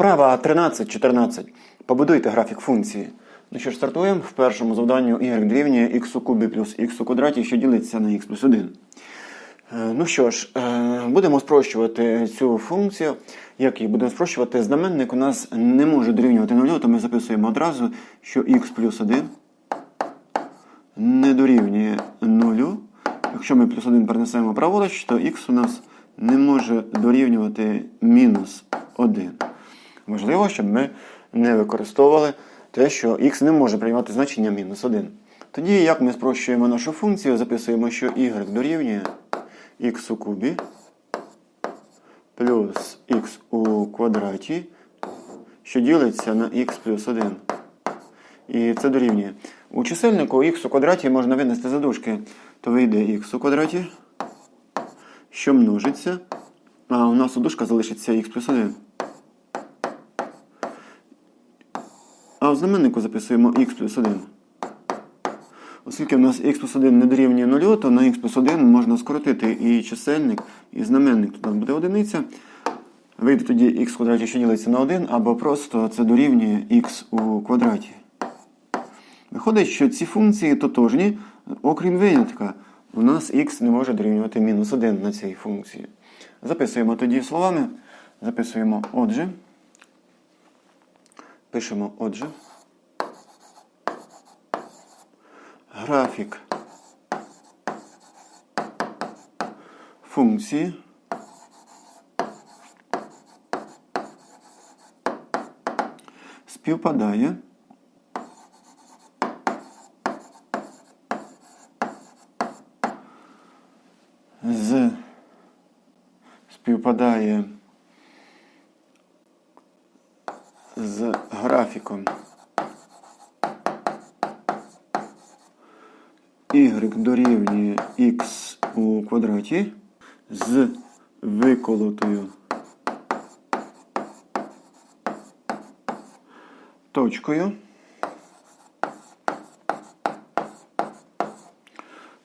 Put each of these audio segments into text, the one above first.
Вправа 13-14. Побудуйте графік функції. Ну що ж, стартуємо. В першому завданню y дорівнює x у кубі плюс x у квадраті, що ділиться на x плюс 1. Е, Ну що ж, е, будемо спрощувати цю функцію. Як її будемо спрощувати? Знаменник у нас не може дорівнювати нулю, то ми записуємо одразу, що x плюс 1 не дорівнює нулю. Якщо ми плюс 1 перенесемо праворуч, то x у нас не може дорівнювати мінус 1. Важливо, щоб ми не використовували те, що x не може приймати значення мінус 1. Тоді, як ми спрощуємо нашу функцію, записуємо, що y дорівнює x у кубі плюс x у квадраті, що ділиться на x плюс 1. І це дорівнює. У чисельнику х у квадраті можна винести за дужки. То вийде х у квадраті, що множиться. А у нас у залишиться х плюс 1. А в знаменнику записуємо х плюс 1. Оскільки в нас х плюс 1 не дорівнює 0, то на х плюс 1 можна скоротити і чисельник, і знаменник. Тут буде одиниця. Вийде тоді х квадраті, що ділиться на 1, або просто це дорівнює х у квадраті. Виходить, що ці функції тотожні, окрім винятка. У нас х не може дорівнювати мінус 1 на цій функції. Записуємо тоді словами. Записуємо отже. Пишемо отже. Графік. Функції. Співпадає. З. Співпадає з графіком y дорівнює x у квадраті з виколотою точкою.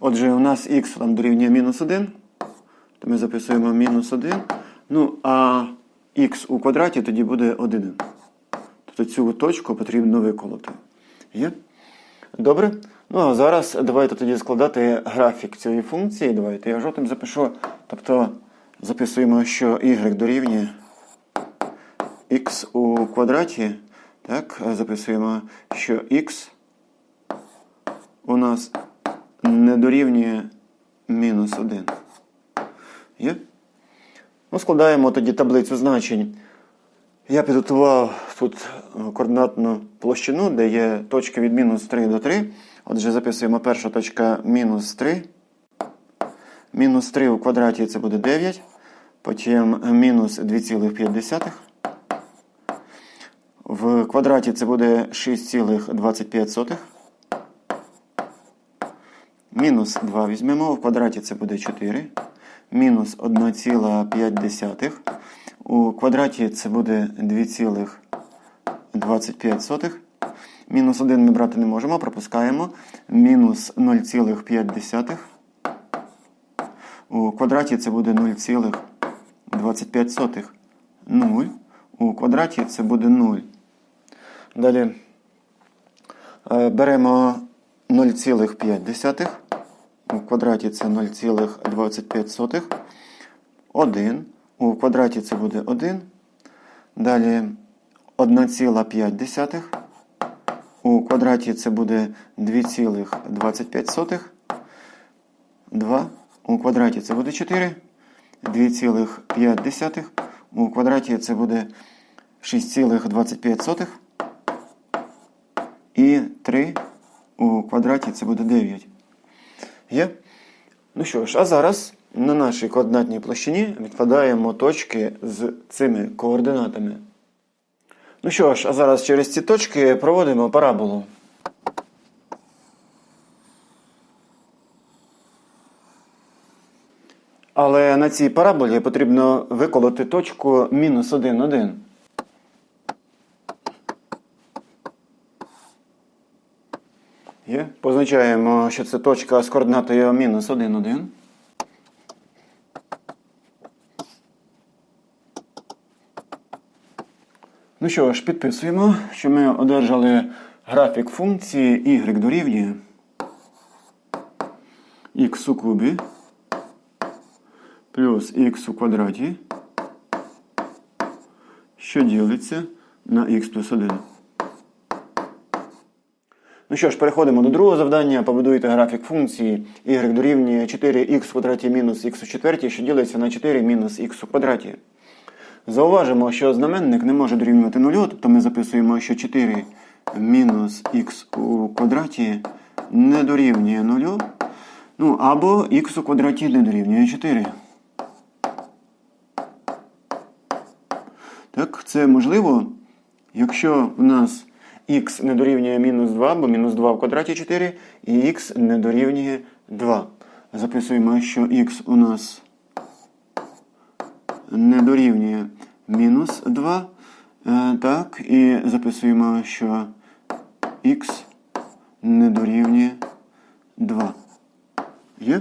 Отже, у нас х там дорівнює мінус 1, то ми записуємо мінус 1. Ну, а х у квадраті тоді буде 1. Тобто цю точку потрібно виколоти. Є? Добре? Ну, а зараз давайте тоді складати графік цієї функції. Давайте я жовтим запишу. Тобто записуємо, що y дорівнює x у квадраті. Так, записуємо, що x у нас не дорівнює мінус 1. Є? Ну, складаємо тоді таблицю значень. Я підготував тут координатну площину, де є точки від мінус 3 до 3. Отже, записуємо перша точка мінус 3. Мінус 3 у квадраті це буде 9. Потім мінус 2,5. В квадраті це буде 6,25. Мінус 2 візьмемо, в квадраті це буде 4. Мінус 1,5. У квадраті це буде 2,25. Мінус 1 ми брати не можемо, пропускаємо. Мінус 0,5. У квадраті це буде 0,25. 0. У квадраті це буде 0. Далі е, беремо 0,5. У квадраті це 0,25. 1. У квадраті це буде 1. Далі 1,5. Квадраті це буде 2,25. 2. У квадраті це буде 4. 2,5. У квадраті це буде 6,25. І 3 у квадраті це буде 9. Є? Ну що ж, а зараз на нашій координатній площині відкладаємо точки з цими координатами. Ну що ж, а зараз через ці точки проводимо параболу. Але на цій параболі потрібно виколоти точку мінус 1, 1. Є? Позначаємо, що це точка з координатою мінус 1, 1. Ну що ж, підписуємо, що ми одержали графік функції y дорівнює x у кубі плюс x у квадраті, що ділиться на x плюс 1. Ну що ж, переходимо до другого завдання. Побудуйте графік функції y дорівнює 4х в квадраті мінус х у четвертій, що ділиться на 4 мінус х у квадраті. Зауважимо, що знаменник не може дорівнювати нулю, тобто ми записуємо, що 4 мінус х у квадраті не дорівнює нулю. Ну, або х у квадраті не дорівнює 4. Так, це можливо, якщо в нас х не дорівнює мінус 2, бо мінус 2 в квадраті 4, і х не дорівнює 2. Записуємо, що х у нас не дорівнює мінус 2. Е, Так, і записуємо, що х не дорівнює 2. Є?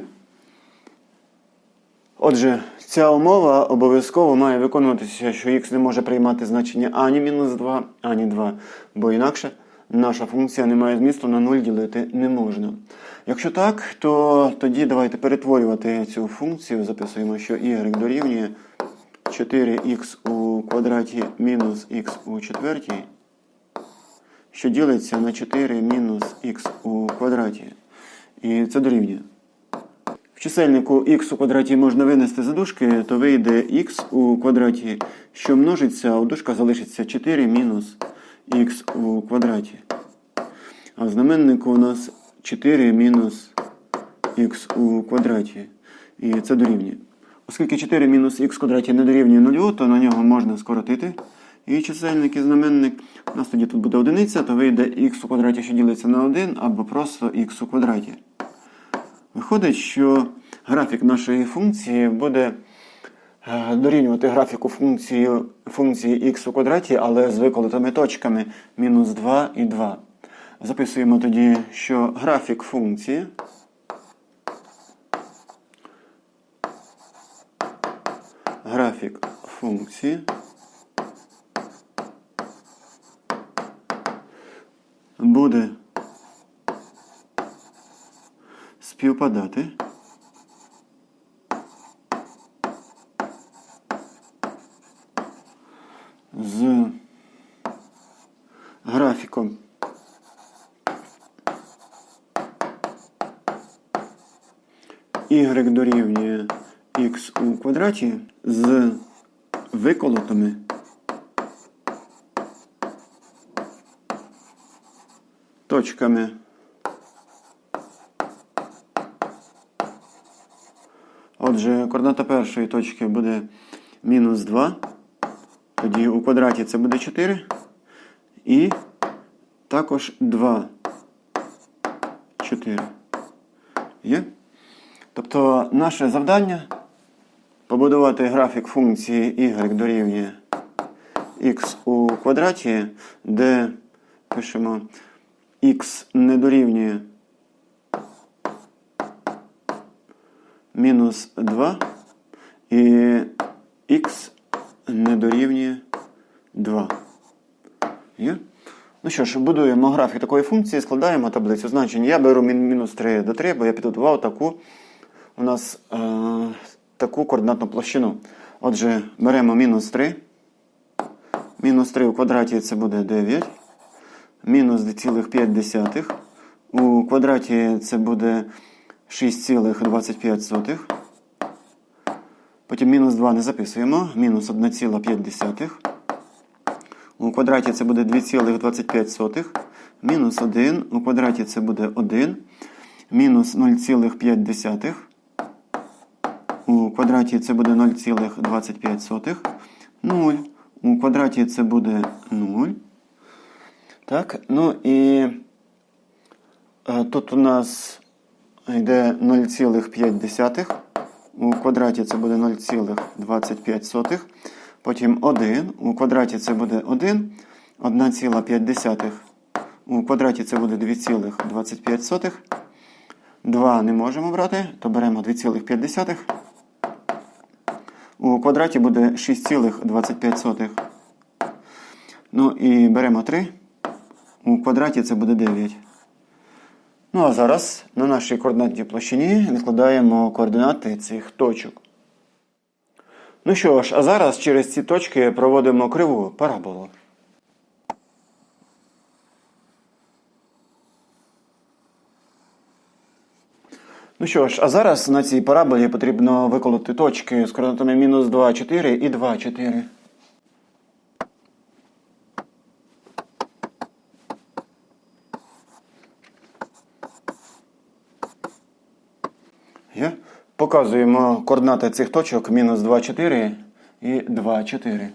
Отже, ця умова обов'язково має виконуватися, що х не може приймати значення ані мінус 2, ані 2, бо інакше наша функція не має змісту на 0 ділити не можна. Якщо так, то тоді давайте перетворювати цю функцію. Записуємо, що y дорівнює 4х у квадраті мінус х у четвертій, що ділиться на 4 мінус х у квадраті. І це дорівнює. В чисельнику х у квадраті можна винести за дужки, то вийде х у квадраті, що множиться, а у дужках залишиться 4 мінус х у квадраті. А в знаменнику у нас 4 мінус х у квадраті. І це дорівнює. Оскільки 4 мінус х квадраті не дорівнює 0, то на нього можна скоротити. І чисельник і знаменник. У нас тоді тут буде одиниця, то вийде х у квадраті, що ділиться на 1, або просто х у квадраті. Виходить, що графік нашої функції буде е, дорівнювати графіку функції, функції х у квадраті, але з виколотими точками мінус 2 і 2. Записуємо тоді, що графік функції графік функції. Буде співпадати. З графіком. Y дорівнює х у квадраті з виколотими точками Отже, координата першої точки буде мінус 2. Тоді у квадраті це буде 4. І також 2. 4. Є? Тобто наше завдання побудувати графік функції y дорівнює x у квадраті, де пишемо x не дорівнює мінус 2 і х не дорівнює 2. Є? Ну що ж, будуємо графік такої функції, складаємо таблицю значень. Я беру мінус 3 до 3, бо я підготував таку у нас е, таку координатну площину. Отже, беремо мінус 3. Мінус 3 у квадраті це буде 9. Мінус 2,5. У квадраті це буде 6,25. Потім мінус 2 не записуємо. Мінус 1,5. У квадраті це буде 2,25. Мінус 1. У квадраті це буде 1. Мінус 0,5. У квадраті це буде 0,25. 0. У квадраті це буде 0. Так, ну і е, тут у нас йде 0,5. У квадраті це буде 0,25. Потім 1. У квадраті це буде 1. 1,5. У квадраті це буде 2,25. 2 не можемо брати, то беремо 2,5. У квадраті буде 6,25. Ну і беремо 3. У квадраті це буде 9. Ну а зараз на нашій координатній площині відкладаємо координати цих точок. Ну що ж, а зараз через ці точки проводимо криву параболу. Ну що ж, а зараз на цій параболі потрібно виколоти точки з координатами мінус 2, 4 і 2, 4. Є? Показуємо координати цих точок мінус 2, 4 і 2, 4.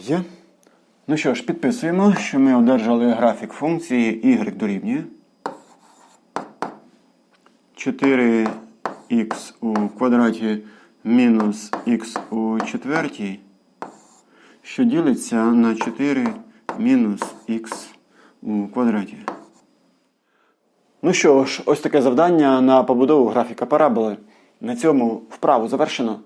Є. Ну що ж, підписуємо, що ми одержали графік функції y дорівнює 4х у квадраті мінус х у четвертій, що ділиться на 4 мінус х у квадраті. Ну що ж, ось таке завдання на побудову графіка параболи. На цьому вправу завершено.